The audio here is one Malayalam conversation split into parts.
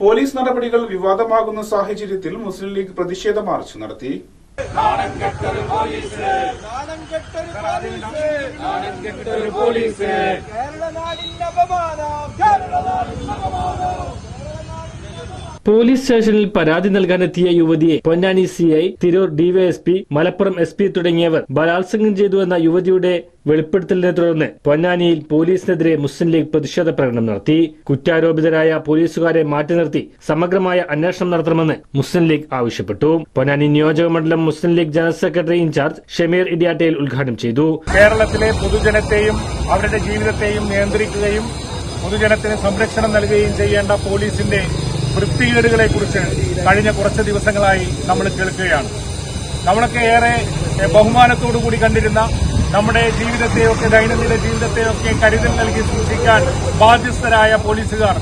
പോലീസ് നടപടികൾ വിവാദമാകുന്ന സാഹചര്യത്തിൽ മുസ്ലിം ലീഗ് പ്രതിഷേധ മാർച്ച് നടത്തി. കേരള നാടിന്റെ അപമാനം. കേരള നാടിന്റെ അപമാനം. പോലീസ് സ്റ്റേഷനിൽ പരാതി നൽകാനെത്തിയ യുവതിയെ Ponnani C I Tirur DYSP Malappuram S P തുടങ്ങിയവർ ബലാത്സംഗം ചെയ്തു എന്ന യുവതിയുടെ വെളിപ്പെടുത്തലിനെ തുടർന്ന് പൊന്നാനിയിൽ പോലീസിനെതിരെ മുസ്ലിം ലീഗ് പ്രതിഷേധ പ്രകടനം നടത്തി. കുറ്റാരോപിതരായ പോലീസുകാരെ മാറ്റി നിർത്തി സമഗ്രമായ അന്വേഷണം നടത്തണമെന്ന് മുസ്ലിം ലീഗ് ആവശ്യപ്പെട്ടു. പൊന്നാനി നിയോജക മണ്ഡലം Muslim League general secretary in charge Shameer ഇഡിയാട്ടയിൽ ഉദ്ഘാടനം ചെയ്തു. കേരളത്തിലെ പൊതുജനത്തെയും അവരുടെ ജീവിതത്തെയും നിയന്ത്രിക്കുകയും പൊതുജനത്തിന് സംരക്ഷണം നൽകുകയും ചെയ്യേണ്ട പോലീസിന്റെ വൃത്തികേടുകളെക്കുറിച്ച് കഴിഞ്ഞ കുറച്ച് ദിവസങ്ങളായി നമ്മൾ കേൾക്കുകയാണ്. നമ്മളൊക്കെ ഏറെ ബഹുമാനത്തോടുകൂടി കണ്ടിരുന്ന നമ്മുടെ ജീവിതത്തെയൊക്കെ ദൈനംദിന ജീവിതത്തെയൊക്കെ കരുതൽ നൽകി സൂക്ഷിക്കാൻ ബാധ്യസ്ഥരായ പോലീസുകാർ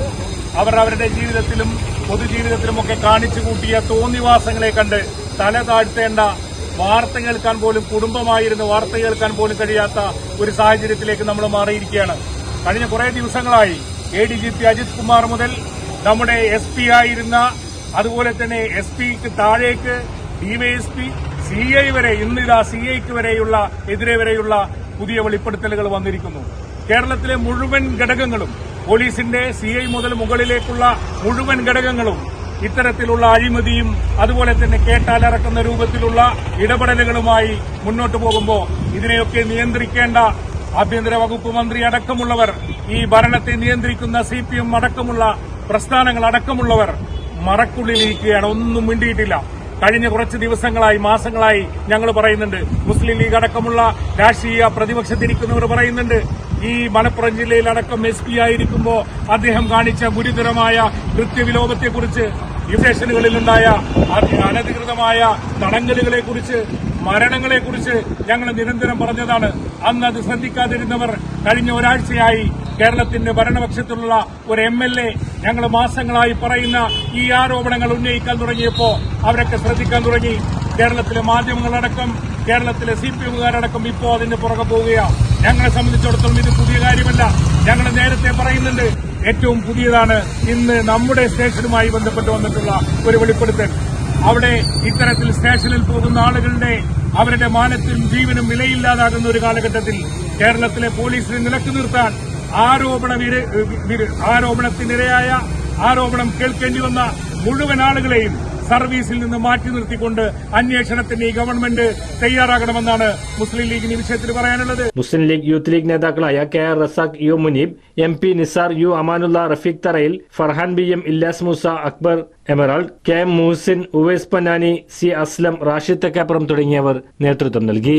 അവർ അവരുടെ ജീവിതത്തിലും പൊതുജീവിതത്തിലുമൊക്കെ കാണിച്ചു കൂട്ടിയ തോന്നിവാസങ്ങളെ കണ്ട് തല താഴ്ത്തേണ്ട വാർത്ത കേൾക്കാൻ പോലും കുടുംബമായിരുന്നു വാർത്ത കേൾക്കാൻ പോലും കഴിയാത്ത ഒരു സാഹചര്യത്തിലേക്ക് നമ്മൾ മാറിയിരിക്കുകയാണ്. കഴിഞ്ഞ കുറേ ദിവസങ്ങളായി A D G P Ajith Kumar മുതൽ നമ്മുടെ എസ് പി ആയിരുന്ന അതുപോലെ തന്നെ എസ് പിക്ക് താഴേക്ക് ഡിവൈഎസ്പി സി ഐ വരെ ഇന്നിതാ സി ഐക്ക് വരെയുള്ള എതിരെ വരെയുള്ള പുതിയ വെളിപ്പെടുത്തലുകൾ വന്നിരിക്കുന്നു. കേരളത്തിലെ മുഴുവൻ ഘടകങ്ങളും പോലീസിന്റെ സി ഐ മുതൽ മുകളിലേക്കുള്ള മുഴുവൻ ഘടകങ്ങളും ഇത്തരത്തിലുള്ള അഴിമതിയും അതുപോലെ തന്നെ കേട്ടാലറക്കുന്ന രൂപത്തിലുള്ള ഇടപെടലുകളുമായി മുന്നോട്ട് പോകുമ്പോൾ ഇതിനെയൊക്കെ നിയന്ത്രിക്കേണ്ട ആഭ്യന്തര വകുപ്പ് മന്ത്രി അടക്കമുള്ളവർ ഈ ഭരണത്തെ നിയന്ത്രിക്കുന്ന സി അടക്കമുള്ള പ്രസ്ഥാനങ്ങൾ അടക്കമുള്ളവർ മറക്കുള്ളിലിരിക്കുകയാണ്. ഒന്നും മിണ്ടിയിട്ടില്ല. കഴിഞ്ഞ കുറച്ച് ദിവസങ്ങളായി മാസങ്ങളായി ഞങ്ങൾ പറയുന്നുണ്ട്. മുസ്ലിം ലീഗ് അടക്കമുള്ള രാഷ്ട്രീയ പ്രതിപക്ഷത്തിരിക്കുന്നവർ പറയുന്നുണ്ട്. ഈ മലപ്പുറം ജില്ലയിലടക്കം എസ് പി ആയിരിക്കുമ്പോൾ അദ്ദേഹം കാണിച്ച ഗുരുതരമായ കൃത്യവിലോപത്തെക്കുറിച്ച് സ്റ്റേഷനുകളിലുണ്ടായ അനധികൃതമായ തടങ്കലുകളെക്കുറിച്ച് മരണങ്ങളെക്കുറിച്ച് ഞങ്ങൾ നിരന്തരം പറഞ്ഞതാണ്. അന്ന് അത് ശ്രദ്ധിക്കാതിരുന്നവർ കഴിഞ്ഞ ഒരാഴ്ചയായി കേരളത്തിന്റെ ഭരണപക്ഷത്തിലുള്ള ഒരു എം എൽ എ ഞങ്ങൾ മാസങ്ങളായി പറയുന്ന ഈ ആരോപണങ്ങൾ ഉന്നയിക്കാൻ തുടങ്ങിയപ്പോൾ അവരൊക്കെ ശ്രദ്ധിക്കാൻ തുടങ്ങി. കേരളത്തിലെ മാധ്യമങ്ങളടക്കം കേരളത്തിലെ സി പി എമ്മുകാരടക്കം ഇപ്പോൾ അതിന് പുറകെ പോവുകയാണ് ഞങ്ങളെ സംബന്ധിച്ചിടത്തോളം ഇത് പുതിയ കാര്യമല്ല. ഞങ്ങൾ നേരത്തെ പറയുന്നുണ്ട് ഏറ്റവും പുതിയതാണ് ഇന്ന് നമ്മുടെ സ്റ്റേഷനുമായി ബന്ധപ്പെട്ട് വന്നിട്ടുള്ള ഒരു വെളിപ്പെടുത്തൽ. അവിടെ ഇത്തരത്തിൽ സ്റ്റേഷനിൽ പോകുന്ന ആളുകളുടെ അവരുടെ മാനത്തിനും ജീവനും വിലയില്ലാതാകുന്ന ഒരു കാലഘട്ടത്തിൽ കേരളത്തിലെ പോലീസിനെ നിലയ്ക്ക് നിർത്താൻ ആരോപണ ആരോപണത്തിനിരയായ ആരോപണം കേൾക്കേണ്ടി വന്ന മുഴുവൻ ആളുകളെയും സർവീസിൽ നിന്ന് മാറ്റി നിർത്തിക്കൊണ്ട് അന്വേഷണത്തിന് ഈ ഗവൺമെന്റ് തയ്യാറാകണമെന്നാണ് മുസ്ലിം ലീഗിന് വിഷയത്തിൽ പറയാനുള്ളത്. മുസ്ലിം ലീഗ് യൂത്ത് ലീഗ് നേതാക്കളായ K R Razak U Muneeb M P Nisar U Amanulla Rafeeq Tharayil Farhan B M Illas Moosa Akbar Emerald K M Muhsin Uvais Pannani C Aslam Rashid Thakkappuram തുടങ്ങിയവർ നേതൃത്വം നൽകി.